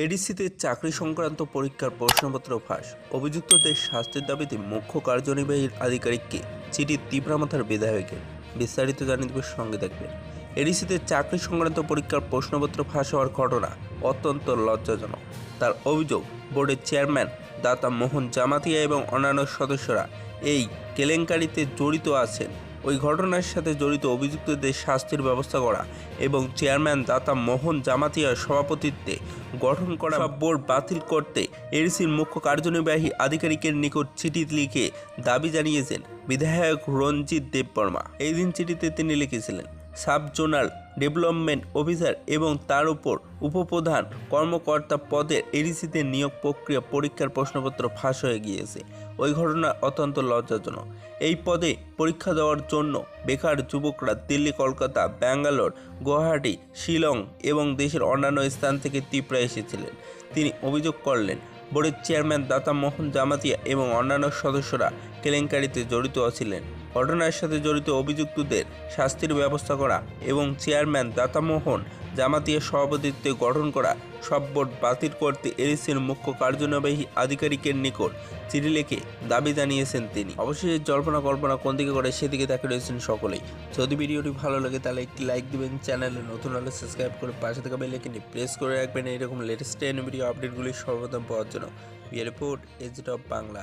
এডিসিতে চাকরি সংক্রান্ত পরীক্ষার প্রশ্নপত্র ফাঁস। অভিযুক্তদের শাস্তির দাবিতে মুখ্য কার্যনির্বাহী আধিকারিককে চিঠি তীব্রামাথার বিধায়কের বিস্তারিত জানিয়ে সঙ্গে দেখবেন এডিসিতে চাকরি সংক্রান্ত পরীক্ষার প্রশ্নপত্র ফাঁস হওয়ার ঘটনা অত্যন্ত লজ্জাজনক। তার অভিযোগ, বোর্ডের চেয়ারম্যান দাতা মোহন জামাতিয়া এবং অন্যান্য সদস্যরা এই কেলেঙ্কারিতে জড়িত আছেন। ওই ঘটনার সাথে জড়িত অভিযুক্তদের শাস্তির ব্যবস্থা করা এবং চেয়ারম্যান দাতা মোহন জামাতিয়ার সভাপতিত্বে গঠন করা বোর্ড বাতিল করতে এডিসির মুখ্য কার্যনির্বাহী আধিকারিকের নিকট চিঠি লিখে দাবি জানিয়েছেন বিধায়ক রঞ্জিত দেববর্মা। এই দিন চিঠিতে তিনি লিখেছিলেন সাব জোনাল ডেভেলপমেন্ট অফিসার এবং তার উপর উপপ্রধান কর্মকর্তা পদের এডিসিতে নিয়োগ প্রক্রিয়া পরীক্ষার প্রশ্নপত্র ফাঁস হয়ে গিয়েছে। ওই ঘটনা অত্যন্ত লজ্জাজনক। এই পদে পরীক্ষা দেওয়ার জন্য বেকার যুবকরা দিল্লি, কলকাতা, ব্যাঙ্গালোর, গুয়াহাটি, শিলং এবং দেশের অন্যান্য স্থান থেকে ত্রিপুরা এসেছিলেন। তিনি অভিযোগ করলেন বোর্ডের চেয়ারম্যান দাতা মোহন জামাতিয়া এবং অন্যান্য সদস্যরা কেলেঙ্কারিতে জড়িত ছিলেন। ঘটনার সাথে জড়িত অভিযুক্তদের শাস্তির ব্যবস্থা করা এবং চেয়ারম্যান দাতামোহন জামাতিয়ার সভাপতিত্বে গঠন করা সব বোর্ড বাতিল করতে এডিসির মুখ্য কার্যনির্বাহী আধিকারিকের নিকট চিঠি লিখে দাবি জানিয়েছেন তিনি। অবশেষে জল্পনা কল্পনা কোন দিকে করে সেদিকে তাকে রয়েছেন সকলেই। যদি ভিডিওটি ভালো লাগে তাহলে একটি লাইক দিবেন, চ্যানেলে নতুন হলে সাবস্ক্রাইব করে পাশে থাকা বেলাইকনটি প্রেস করে রাখবেন। এরকম লেটেস্ট ভিডিও আপডেটগুলি সর্বপ্রথম পাওয়ার জন্য। Report age of Bangla